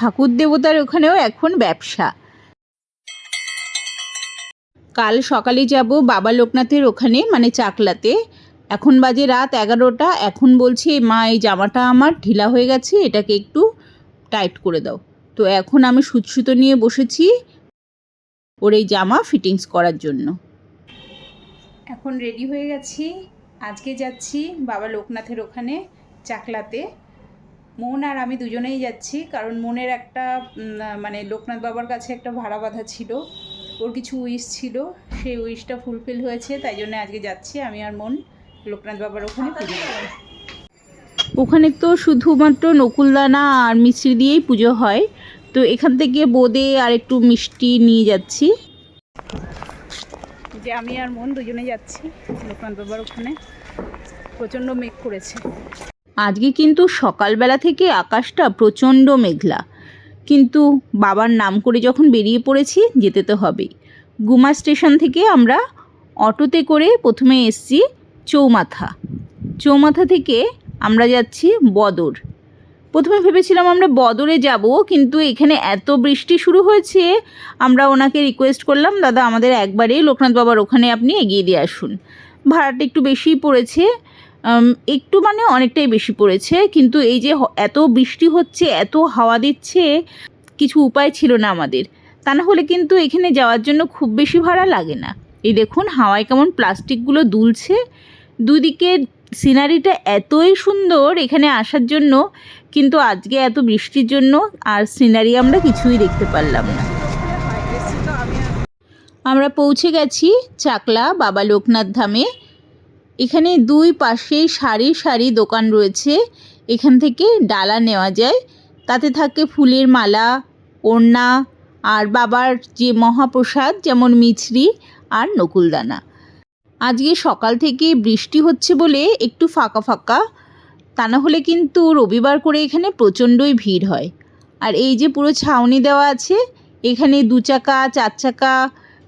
ঠাকুর দেবতার ওখানেও এখন ব্যবসা। কাল সকালে যাব বাবা লোকনাথের ওখানে মানে চাকলাতে। এখন বাজে রাত এগারোটা, এখন বলছে, মা, এই জামাটা আমার, ঢিলা হয়ে গেছে, এটাকে একটু টাইট করে দাও। তো এখন আমি সুতো নিয়ে বসেছি ওর এই জামা ফিটিংস করার জন্য। এখন রেডি হয়ে গেছি। আজকে যাচ্ছি বাবা লোকনাথের ওখানে, চাকলাতে। মন আর আমি দুজনেই যাচ্ছি কারণ মনের একটা মানে লোকনাথ বাবার কাছে একটা ভাড়া বাঁধা ছিল। ওর কিছু উইশ ছিল সেই উইশটা ফুলফিল হয়েছে তাই জন্য আজকে যাচ্ছি আমি আর মন লোকনাথ বাবার ওখানে পুজো ওখানে তো শুধুমাত্র নকুলদানা আর মিশ্রি দিয়েই পুজো হয়। তো এখান থেকে বোঁদে আর একটু মিষ্টি নিয়ে যাচ্ছি। যে আমি আর মন দুজনে যাচ্ছি লোকনাথ বাবার ওখানে। প্রচণ্ড মেঘ করেছে। আজকে কিন্তু সকালবেলা থেকে আকাশটা প্রচণ্ড মেঘলা। কিন্তু বাবার নাম করে যখন বেরিয়ে পড়েছি, যেতে তো হবেই। গুমা স্টেশন থেকে আমরা অটোতে করে প্রথমে এসছি চৌমাথা। চৌমাথা থেকে আমরা যাচ্ছি বদর। প্রথমে ভেবেছিলাম আমরা বদরে যাব, কিন্তু এখানে এত বৃষ্টি শুরু হয়েছে, আমরা ওনাকে রিকোয়েস্ট করলাম, দাদা, আমাদের একবারেই লোকনাথ বাবার ওখানে আপনি এগিয়ে দিয়ে আসুন। ভাড়াটা একটু বেশিই পড়েছে একটু মানে অনেকটাই বেশি পড়েছে, কিন্তু এই যে এত বৃষ্টি হচ্ছে, এত হাওয়া দিচ্ছে, কিছু উপায় ছিল না আমাদের। তা না হলে কিন্তু এখানে যাওয়ার জন্য খুব বেশি ভাড়া লাগে না। এই দেখুন, হাওয়ায় কেমন প্লাস্টিকগুলো দুলছে। দুদিকে সিনারিটা এতই সুন্দর এখানে আসার জন্য, কিন্তু আজকে এত বৃষ্টির জন্য আর সিনারি আমরা কিছুই দেখতে পারলাম না। আমরা পৌঁছে গেছি চাকলা বাবা লোকনাথ ধামে। এখানে দুই পাশেই সারি সারি দোকান রয়েছে। এখান থেকে ডালা নেওয়া যায়। তাতে থাকে ফুলের মালা, ওড়না আর বাবার যে মহাপ্রসাদ, যেমন মিছরি আর নকুলদানা। আজকে সকাল থেকে বৃষ্টি হচ্ছে বলে একটু ফাঁকা ফাঁকা। তা না হলে কিন্তু রবিবার করে এখানে প্রচণ্ডই ভিড় হয়। আর এই যে পুরো ছাউনি দেওয়া আছে, এখানে দু চাকা, চার চাকা,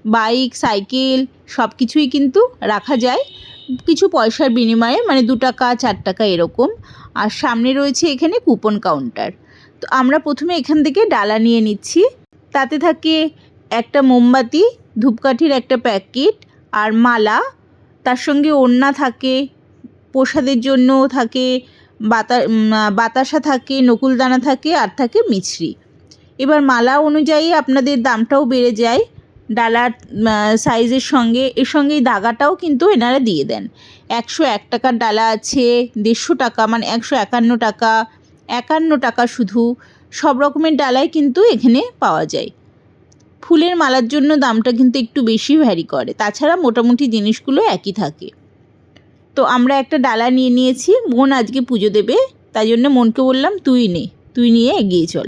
বাইক, সাইকেল সব কিছুই কিন্তু রাখা যায়। কিছু পয়সার বিনিময়ে মানে দু টাকা, চার টাকা এরকম। আর সামনে রয়েছে এখানে কুপন কাউন্টার তো আমরা প্রথমে এখান থেকে ডালা নিয়ে নিচ্ছি। তাতে থাকে একটা মোমবাতি, ধূপকাঠির একটা প্যাকেট আর মালা। তার সঙ্গে ওড়না থাকে, প্রসাদের জন্য থাকে, বাতা বাতাসা থাকে, নকুলদানা থাকে, আর থাকে মিছরি। এবার মালা অনুযায়ী আপনাদের দামটাও বেড়ে যায়। ডালার সাইজের সঙ্গে, এর সঙ্গে এই দাগাটাও কিন্তু এনারা দিয়ে দেন। একশো এক টাকার ডালা আছে, দেড়শো টাকা মানে একশো একান্ন টাকা একান্ন টাকা শুধু, সব রকমের ডালাই কিন্তু এখানে পাওয়া যায়। ফুলের মালার জন্য দামটা কিন্তু একটু বেশি ভ্যারি করে, তাছাড়া মোটামুটি জিনিসগুলো একই থাকে। তো আমরা একটা ডালা নিয়ে নিয়েছি, মন আজকে পুজো দেবে, তাই জন্য মনকে বললাম তুই নে, তুই নিয়ে এগিয়ে চল।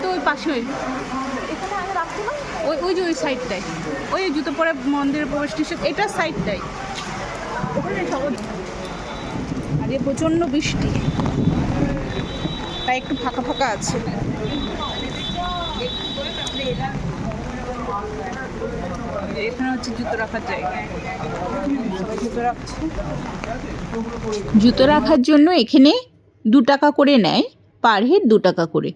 তো ওই পাশে ওই ওই ওই যে ওই সাইডটাই ওই জুতো পরে মন্দিরের প্রবেশ নিষেধ এটার সাইডটাই ওখানে সহজ। আজকে প্রচণ্ড বৃষ্টি। তাই একটু ফাঁকা ফাঁকা আছে। এখানে হচ্ছে জুতো রাখার জায়গা। জুতো রাখছে। জুতো রাখার জন্য এখানে দু টাকা করে নেয় পার হেড দু টাকা করে।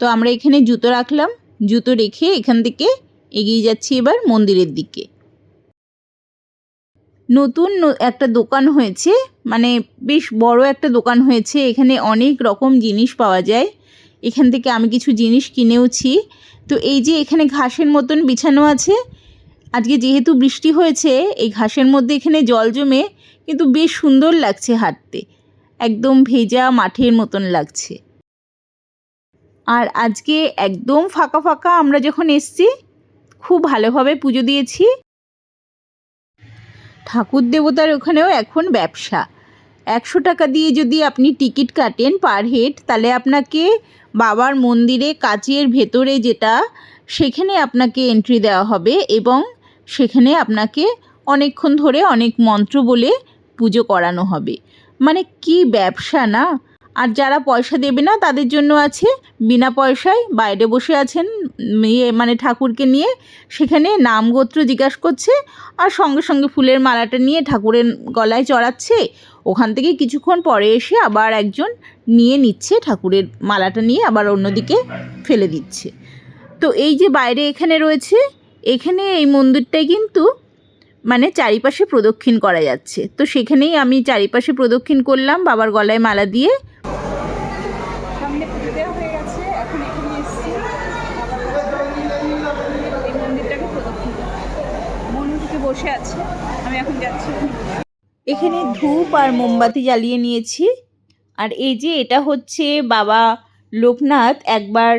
তো আমরা এখানে জুতো রাখলাম। জুতো রেখে এখান থেকে এগিয়ে যাচ্ছি এবার মন্দিরের দিকে। নতুন একটা দোকান হয়েছে মানে বেশ বড় একটা দোকান হয়েছে। এখানে অনেক রকম জিনিস পাওয়া যায়। এখান থেকে আমি কিছু জিনিস কিনেওছি। তো এই যে এখানে ঘাসের মতন বিছানো আছে, আজকে যেহেতু বৃষ্টি হয়েছে, এই ঘাসের মধ্যে এখানে জল জমে কিন্তু বেশ সুন্দর লাগছে হাঁটতে। একদম ভেজা মাঠের মতন লাগছে। আর আজকে একদম ফাঁকা ফাঁকা আমরা যখন এসছি, খুব ভালোভাবে পুজো দিয়েছি। ঠাকুর দেবতার ওখানেও এখন ব্যবসা। একশো টাকা দিয়ে যদি আপনি টিকিট কাটেন পার হেড, তাহলে আপনাকে বাবার মন্দিরে কাচের ভেতরে যেটা, সেখানে আপনাকে এন্ট্রি দেওয়া হবে এবং সেখানে আপনাকে অনেকক্ষণ ধরে অনেক মন্ত্র বলে পুজো করানো হবে। মানে কি ব্যবসা না? আর যারা পয়সা দেবে না, তাদের জন্য আছে বিনা পয়সায় বাইরে বসে আছেন ইয়ে মানে ঠাকুরকে নিয়ে। সেখানে নাম গোত্র জিজ্ঞাসা করছে আর সঙ্গে সঙ্গে ফুলের মালাটা নিয়ে ঠাকুরের গলায় চড়াচ্ছে। ওখান থেকে কিছুক্ষণ পরে এসে আবার একজন নিয়ে নিচ্ছে ঠাকুরের মালাটা নিয়ে, আবার অন্যদিকে ফেলে দিচ্ছে। তো এই যে বাইরে এখানে রয়েছে, এখানে এই মন্দিরটাই কিন্তু মানে চারিপাশে প্রদক্ষিণ করা যাচ্ছে। তো সেখানেই আমি চারিপাশে প্রদক্ষিণ করলাম, বাবার গলায় মালা দিয়ে সামনে পুজো দেওয়া হয়ে গেছে এখন এখানে এসেছি এই মন্দিরটাকে প্রদক্ষিণ করতে। মনু থেকে বসে আছে আমি এখন যাচ্ছি ওখানে। এখানে ধূপ আর মোমবাতি জ্বালিয়ে নিয়েছি। আর এই যে এটা হচ্ছে বাবা লোকনাথ। একবার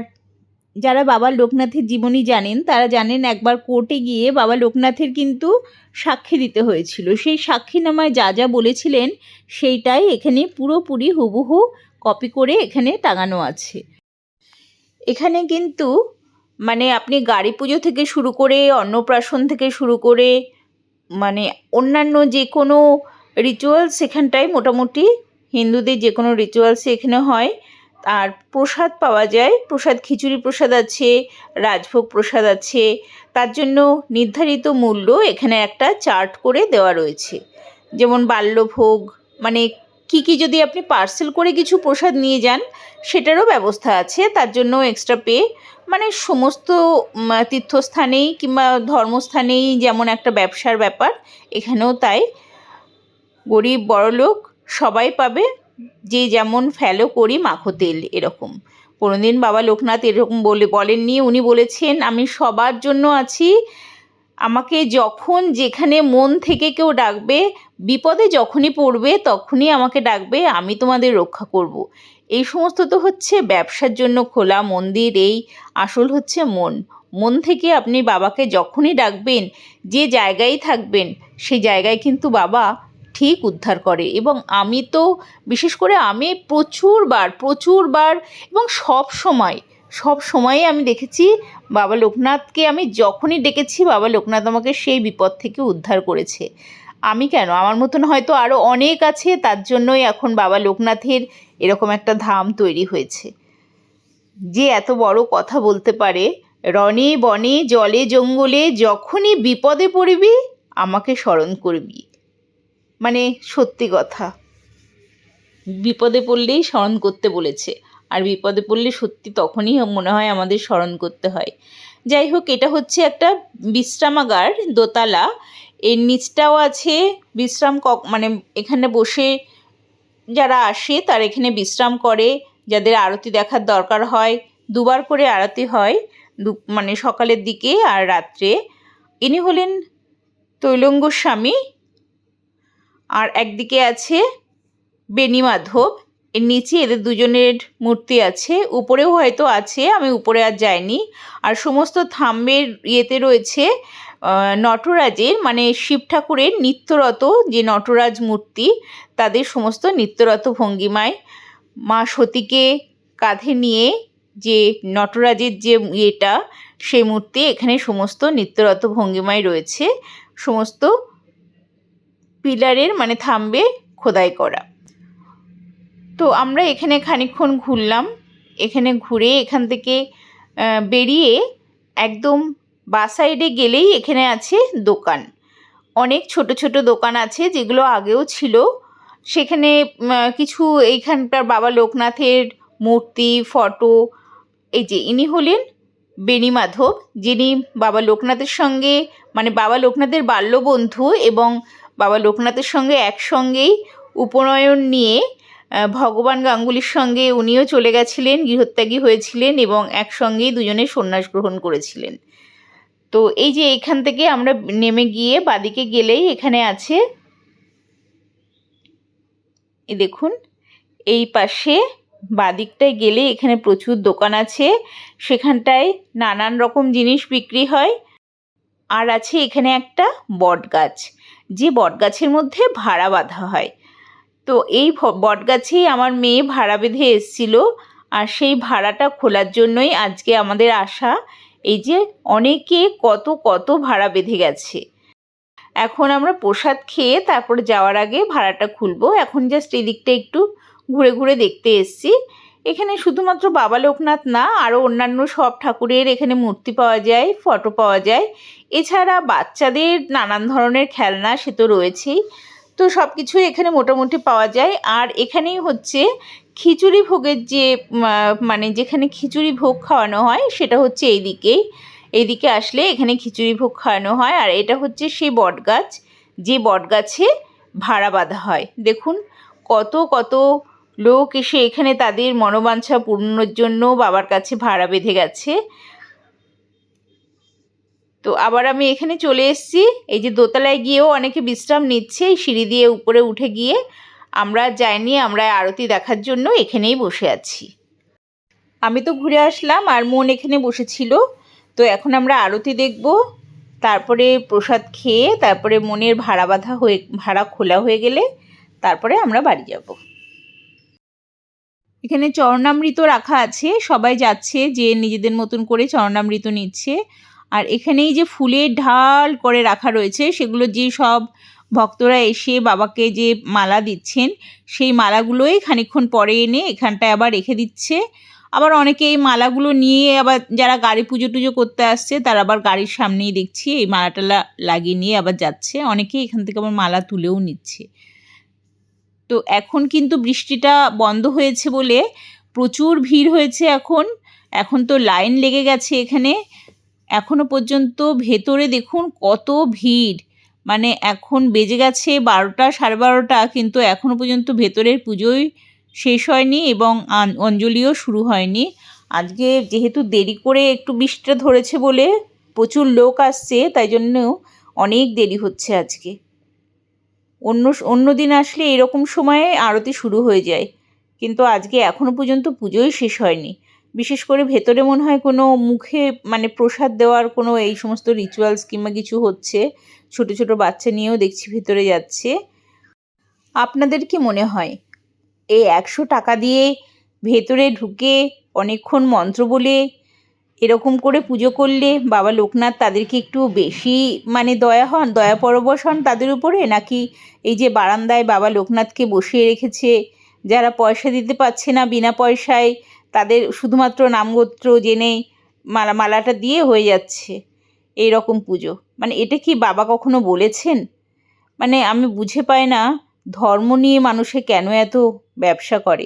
যারা বাবা লোকনাথের জীবনী জানেন, তারা জানেন একবার কোর্টে গিয়ে বাবা লোকনাথের কিন্তু সাক্ষী দিতে হয়েছিল। সেই সাক্ষীনামায় যা যা বলেছিলেন, সেইটাই এখানে পুরোপুরি হুবহু কপি করে এখানে টাঙানো আছে। এখানে কিন্তু মানে আপনি গাড়ি পুজো থেকে শুরু করে অন্নপ্রাশন থেকে শুরু করে মানে অন্যান্য যে কোনো রিচুয়ালস এখানটায় মোটামুটি হিন্দুদের যে কোনো রিচুয়ালস এখানে হয়। আর প্রসাদ পাওয়া যায়, প্রসাদ, খিচুড়ি প্রসাদ আছে, রাজভোগ প্রসাদ আছে। তার জন্য নির্ধারিত মূল্য এখানে একটা চার্ট করে দেওয়া রয়েছে। যেমন বাল্যভোগ মানে কি কি যদি আপনি পার্সেল করে কিছু প্রসাদ নিয়ে যান, সেটারও ব্যবস্থা আছে। তার জন্য এক্সট্রা পে মানে সমস্ত তীর্থস্থানেই কিংবা ধর্মস্থানেই যেমন একটা ব্যবসার ব্যাপার, এখানেও তাই। গরিব বড়লোক সবাই পাবে। যে যেমন ফেলো করি মাখো তেল, এরকম। কোনোদিন বাবা লোকনাথ এরকম বলে, বলেননি। উনি বলেছেন, আমি সবার জন্য আছি। আমাকে যখন যেখানে মন থেকে কেউ ডাকবে, বিপদে যখনই পড়বে, তখনই আমাকে ডাকবে, আমি তোমাদের রক্ষা করব। এই সমস্ত তো হচ্ছে ব্যবসার জন্য খোলা মন্দির, এই আসল হচ্ছে মন। মন থেকে আপনি বাবাকে যখনই ডাকবেন, যে জায়গায় থাকবেন, সেই জায়গায় কিন্তু বাবা ঠিক উদ্ধার করে। এবং আমি তো, বিশেষ করে আমি প্রচুরবার প্রচুরবার এবং সব সময়, সব সময়ই আমি দেখেছি বাবা লোকনাথকে, আমি যখনই ডেকেছি বাবা লোকনাথ আমাকে সেই বিপদ থেকে উদ্ধার করেছে। আমি কেন? আমার মতন হয়তো আরও অনেক আছে, তার জন্যই এখন বাবা লোকনাথের এরকম একটা ধাম তৈরি হয়েছে। যে এত বড় কথা বলতে পারে রনে বনে, জলে জঙ্গলে, যখনই বিপদে পড়বি, আমাকে স্মরণ করবি। মানে সত্যি কথা। বিপদে পড়লেই স্মরণ করতে বলেছে, আর বিপদে পড়লে সত্যি তখনই মনে হয় আমাদের স্মরণ করতে হয়। যাই হোক, এটা হচ্ছে একটা বিশ্রামাগার, দোতলা। এর নিচটাও আছে বিশ্রাম মানে এখানে বসে যারা আসে তারা এখানে বিশ্রাম করে। যাদের আরতি দেখার দরকার হয়, দুবার করে আরতি হয়, দু মানে সকালের দিকে আর রাত্রে। ইনি হলেন তৈলঙ্গ স্বামী আর একদিকে আছে বেনি মাধব, এর নিচে এদের দুজনের মূর্তি আছে, উপরেও হয়তো আছে, আমি উপরে আর যাইনি। আর সমস্ত থাম্বের ইয়েতে রয়েছে নটরাজের মানে শিব ঠাকুরের নিত্যরত যে নটরাজ মূর্তি, তাদের সমস্ত নিত্যরত ভঙ্গিমায় মা সতীকে কাঁধে নিয়ে যে নটরাজের যে ইয়েটা, সেই মূর্তি এখানে সমস্ত নিত্যরত ভঙ্গিমায় রয়েছে। সমস্ত পিলারের মানে থামবে খোদাই করা। তো আমরা এখানে খানিকক্ষণ ঘুরলাম। এখানে ঘুরে এখান থেকে বেরিয়ে একদম বা সাইডে গেলেই এখানে আছে দোকান। অনেক ছোট ছোট দোকান আছে যেগুলো আগেও ছিল। সেখানে কিছু এইখানকার বাবা লোকনাথের মূর্তি, ফটো, এই যে ইনি হলেন বেনি মাধব, যিনি বাবা লোকনাথের সঙ্গে মানে বাবা লোকনাথের বাল্যবন্ধু এবং বাবা লোকনাথের সঙ্গে একসঙ্গেই উপনয়ন নিয়ে ভগবান গাঙ্গুলির সঙ্গে উনিও চলে গেছিলেন, গৃহত্যাগী হয়েছিলেন এবং একসঙ্গেই দুজনে সন্ন্যাস গ্রহণ করেছিলেন। তো এই যে এখান থেকে আমরা নেমে গিয়ে বাদিকে গেলেই এখানে আছে এই দেখুন, এই পাশে বাদিকটায় গেলে এখানে প্রচুর দোকান আছে, সেখানটায় নানান রকম জিনিস বিক্রি হয়, আর আছে এখানে একটা বট গাছ যে বটগাছের মধ্যে ভাড়া বাঁধা হয়। তো এই বটগাছেই আমার মেয়ে ভাড়া বেঁধে এসছিল। আর সেই ভাড়াটা খোলার জন্যই আজকে আমাদের আসা এই যে অনেকে কত কত ভাড়া বেঁধে গেছে। এখন আমরা প্রসাদ খেয়ে তারপর যাওয়ার আগে ভাড়াটা খুলবো। এখন জাস্ট এদিকটা একটু ঘুরে ঘুরে দেখতে এসছি। এখানে শুধুমাত্র বাবা লোকনাথ না আরও অন্যান্য সব ঠাকুরের এখানে মূর্তি পাওয়া যায়, ফটো পাওয়া যায়। এছাড়া বাচ্চাদের নানান ধরনের খেলনা সে তো রয়েছেই। তো সব কিছুই এখানে মোটামুটি পাওয়া যায়। আর এখানেই হচ্ছে খিচুড়ি ভোগের যে মানে যেখানে খিচুড়ি ভোগ খাওয়ানো হয়, সেটা হচ্ছে এইদিকেই এইদিকে আসলে এখানে খিচুড়ি ভোগ খাওয়ানো হয়। আর এটা হচ্ছে সেই বটগাছ। যে বটগাছে ভাড়া বাঁধা হয়। দেখুন, কত কত লোক এসে এখানে তাদের মনোবাঞ্ছা পূর্ণর জন্য বাবার কাছে ভাড়া বেঁধে গেছে। তো আবার আমি এখানে চলে এসেছি। এই যে দোতলায় গিয়েও অনেকে বিশ্রাম নিচ্ছে। এই সিঁড়ি দিয়ে উপরে উঠে গিয়ে আমরা যাইনি, আমরা আরতি দেখার জন্য এখানেই বসে আছি। আমি তো ঘুরে আসলাম আর মন এখানে বসেছিল। তো এখন আমরা আরতি দেখব। তারপরে প্রসাদ খেয়ে, তারপরে মনের ভাড়া বাঁধা হয়ে, ভাড়া খোলা হয়ে গেলে তারপরে আমরা বাড়ি যাব। এখানে চরণামৃত রাখা আছে, সবাই যাচ্ছে যে নিজেদের মতন করে চরণামৃত নিচ্ছে। আর এখানেই যে ফুলের ঢাল করে রাখা রয়েছে, সেগুলো যে সব ভক্তরা এসে বাবাকে যে মালা দিচ্ছেন, সেই মালাগুলোই খানিকক্ষণ পরে এনে এখানটায় আবার রেখে দিচ্ছে। আবার অনেকে এই মালাগুলো নিয়ে আবার যারা গাড়ি পুজো টুজো করতে আসছে, তারা আবার গাড়ির সামনেই দেখছি এই মালাটালা লাগিয়ে নিয়ে আবার যাচ্ছে। অনেকেই এখান থেকে আবার মালা তুলেও নিচ্ছে। তো এখন কিন্তু বৃষ্টিটা বন্ধ হয়েছে বলে প্রচুর ভিড় হয়েছে এখন। এখন তো লাইন লেগে গেছে এখানে। এখনও পর্যন্ত ভেতরে দেখুন কত ভিড়। মানে এখন বেজে গেছে বারোটা, সাড়ে বারোটা, কিন্তু এখনও পর্যন্ত ভেতরের পুজোই শেষ হয়নি এবং অঞ্জলিও শুরু হয়নি। আজকে যেহেতু দেরি করে একটু বৃষ্টিটা ধরেছে বলে প্রচুর লোক আসছে, তাই জন্য অনেক দেরি হচ্ছে আজকে। অন্য অন্য দিন আসলে এরকম সময়ে আরতি শুরু হয়ে যায়। কিন্তু আজকে এখনও পর্যন্ত পুজোই শেষ হয়নি। বিশেষ করে ভেতরে মনে হয় কোনো মুখে মানে প্রসাদ দেওয়ার কোনো এই সমস্ত রিচুয়ালস কিংবা কিছু হচ্ছে, ছোট ছোট বাচ্চা নিয়েও দেখছি ভেতরে যাচ্ছে। আপনাদের কি মনে হয়? এই একশো টাকা দিয়ে ভেতরে ঢুকে অনেকক্ষণ মন্ত্র বলে এরকম করে পুজো করলে বাবা লোকনাথ তাদেরকে একটু বেশি মানে দয়া হন, দয়া পরবশ হন তাদের উপরে? নাকি এই যে বারান্দায় বাবা লোকনাথকে বসিয়ে রেখেছে, যারা পয়সা দিতে পারছে না বিনা পয়সায়, তাদের শুধুমাত্র নামগোত্র জেনে মালা, মালাটা দিয়ে হয়ে যাচ্ছে এই রকম পুজো? মানে এটা কি বাবা কখনো বলেছেন? মানে আমি বুঝে পাই না ধর্ম নিয়ে মানুষে কেন এত ব্যবসা করে?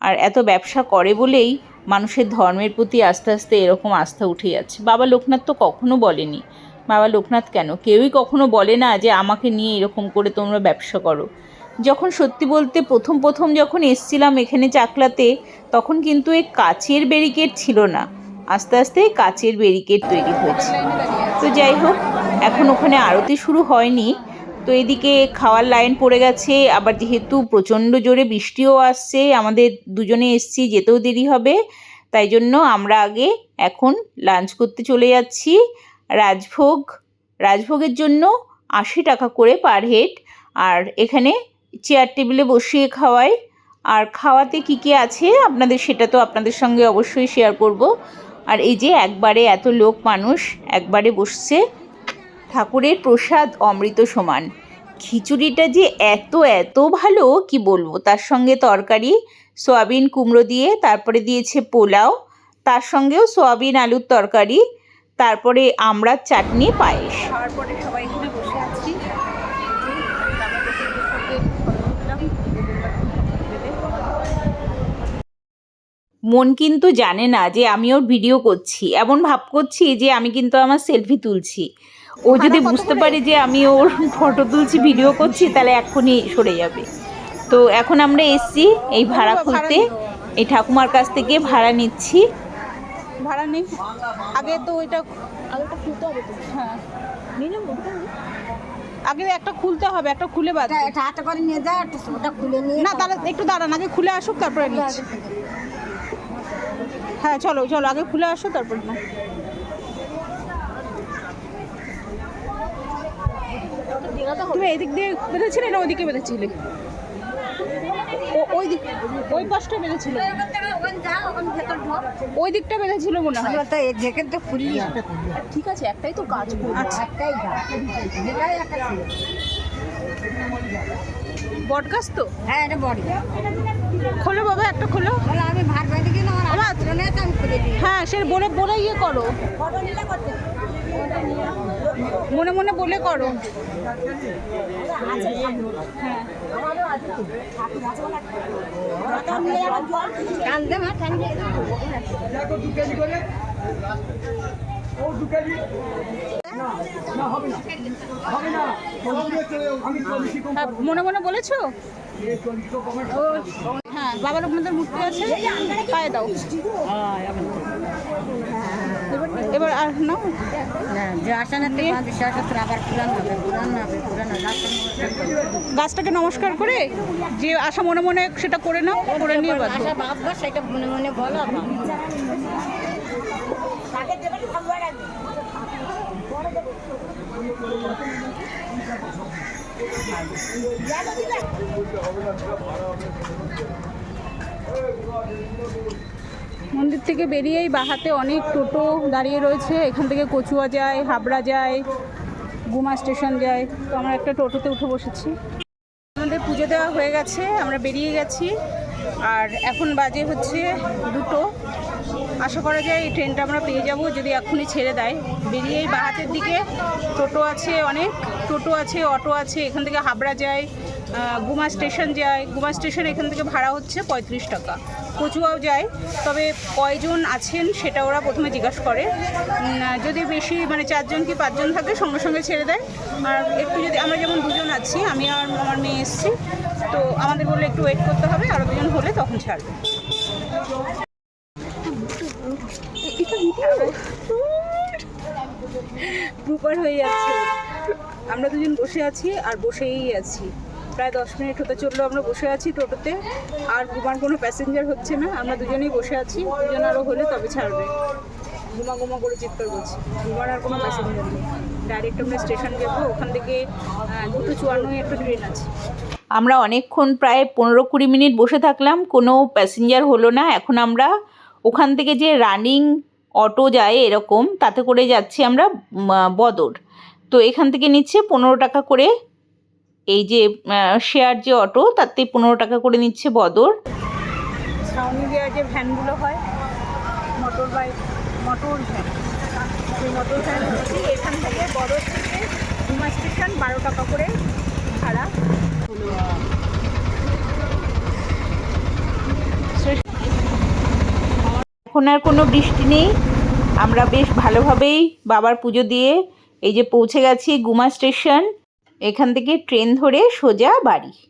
আর এত ব্যবসা করে বলেই মানুষের ধর্মের প্রতি আস্তে আস্তে এরকম আস্থা উঠে যাচ্ছে। বাবা লোকনাথ তো কখনো বলেনি। বাবা লোকনাথ কেন? কেউই কখনো বলে না যে আমাকে নিয়ে এরকম করে তোমরা ব্যবসা করো। যখন সত্যি বলতে প্রথম প্রথম যখন এসছিলাম এখানে চাকলাতে, তখন কিন্তু এই কাচের ব্যারিকেড ছিল না। আস্তে আস্তে কাচের ব্যারিকেড তৈরি হয়েছে। তো যাই হোক, এখন ওখানে আরতি শুরু হয়নি। তো এদিকে খাওয়ার লাইন পড়ে গেছে, আবার যেহেতু প্রচণ্ড জোরে বৃষ্টিও আসছে, আমাদের দুজনে এসছি, যেতেও দেরি হবে, তাই জন্য আমরা আগে এখন লাঞ্চ করতে চলে যাচ্ছি। রাজভোগ, রাজভোগের জন্য আশি টাকা করে পার হেড আর এখানে চেয়ার টেবিলে বসিয়ে খাওয়াই। আর খাওয়াতে কি কি আছে, আপনাদের সেটা তো আপনাদের সঙ্গে অবশ্যই শেয়ার করব। আর এই যে একবারে এত লোক মানুষ, একবারে বসছে ঠাকুরের প্রসাদ অমৃত সমান। খিচুড়িটা যে এত এত ভালো কি বলব? তার সঙ্গে তরকারি সয়াবিন কুমড়ো দিয়ে তারপরে দিয়েছে পোলাও তার সঙ্গেও সয়াবিন আলুর তরকারি তারপরে আমড়ার চাটনি পায়েস। সবাই এখানে বসে আছি। মন কিন্তু জানে না যে আমি ওর ভিডিও করছি। এমন ভাব করছি যে আমি কিন্তু আমার সেলফি তুলছি। ও যদি বুঝতে? পারে যে আমি ওর ফটো তুলছি ভিডিও করছি তাহলে এখনই সরে যাবে। তো এখন আমরা এসছি এই ভাড়া খুলতে। এই ঠাকুমার কাছ থেকে ভাড়া নিচ্ছি। ভাড়া নেই? আগে তো ওইটা আগেটা খুলতে হবে তো। হ্যাঁ। আগে একটা খুলতে হবে একটা খুলে বাদ। হাতে করে নিয়ে যা ওটা খুলে নিয়ে না তাহলে একটু দাঁড়ান আগে খুলে আসুক তারপরে নিচ্ছি। হ্যাঁ চলো চলো আগে খুলে আসো তারপরে না তুমি এদিক দিয়ে বেঁধেছিলে না ওইদিকে বেঁধেছিলে? ওই দিক ওই পাশটা বেঁধেছিল। ওই দিকটা বেঁধেছিল মনে হয়। তো যেখানে তো খুললি। ঠিক আছে একটাই তো কাজ। আচ্ছা। একটাই বট গাছ তো? হ্যাঁ এটা খোলো বাবা একটা খোলো। আমি ভাত গেলে আমার আমি খুলে দিই হ্যাঁ সে বলে বলে ইয়ে করো। ফটো নিলে করতে মনে মনে বলে করো। হ্যাঁ হ্যাঁ, মনে মনে বলেছ? হ্যাঁ বাবার আপনাদের মূর্তি আছে। পায়ে দাও। পুরান হবে রাস্তা গাছটাকে নমস্কার করে যে আশা মনে মনে সেটা করে নাও করে নিয়ে সেটা মনে মনে বলো বা মন্দির থেকে বেরিয়েই বাহাতে অনেক টোটো দাঁড়িয়ে রয়েছে। এখান থেকে কচুয়া যায়, হাবড়া যায়, গুমা স্টেশন যায়। তো আমরা একটা টোটোতে উঠে বসেছি। আমাদের পুজো দেওয়া হয়ে গেছে, আমরা বেরিয়ে গেছি। আর এখন বাজে হচ্ছে দুটো। আশা করা যায় এই ট্রেনটা আমরা পেয়ে যাব, যদি এখনই ছেড়ে দেয়। বেরিয়েই বাহাতের দিকে টোটো আছে অনেক, টোটো আছে, অটো আছে, এখান থেকে হাবড়া যায় গুমা স্টেশন যায়। গুমা স্টেশন এখান থেকে ভাড়া হচ্ছে পঁয়ত্রিশ টাকা। কচুয়াও যায় তবে কয়জন আছেন সেটা ওরা প্রথমে জিজ্ঞাসা করে। যদি বেশি মানে চারজন কি পাঁচজন থাকে সঙ্গে সঙ্গে ছেড়ে দেয়। আর একটু যদি আমরা যেমন দুজন আছি আমি আর আমার মেয়ে এসেছি তো আমাদের বললে একটু ওয়েট করতে হবে আরও দুজন হলে তখন ছাড়বে। হয়ে যাচ্ছে। আমরা দুজন বসে আছি আর বসেই আছি। প্রায় দশ মিনিট হতে চলল আমরা বসে আছি টোটোতে। আর ঘুমার কোনো প্যাসেঞ্জার হচ্ছে না, আমরা দুজনেই বসে আছি। দুজন আরও হলে তবে ছাড়বে। ঘুমা ঘুমা করে চিৎকার করছি। ঘুমার আর কোনো প্যাসেঞ্জার নেই। ডাইরেক্ট আমরা স্টেশন যাব ওখান থেকে দুটো চুয়ান্নই একটা ট্রেন আছে। আমরা অনেকক্ষণ প্রায় পনেরো কুড়ি মিনিট বসে থাকলাম, কোনো প্যাসেঞ্জার হলো না। এখন আমরা ওখান থেকে যে রানিং অটো যায় এরকম, তাতে করে যাচ্ছি আমরা বদর। তো এখান থেকে নিচ্ছে পনেরো টাকা করে এই যে শেয়ার যে অটো তাতে পনেরো টাকা করে নিচ্ছে বদর। ছাউনি দেওয়ার যে ভ্যানগুলো হয় মোটর বাইক মোটর ভ্যান সেই মোটর ভ্যান হচ্ছে এখান থেকে বড় থেকে ডুমা স্টেশন বারো টাকা করে ভাড়া। এখন আর কোনো বৃষ্টি নেই। আমরা বেশ ভালোভাবেই বাবার পুজো দিয়ে এই যে পৌঁছে গেছি গুমা স্টেশন এখান থেকে ট্রেন ধরে সোজা বাড়ি।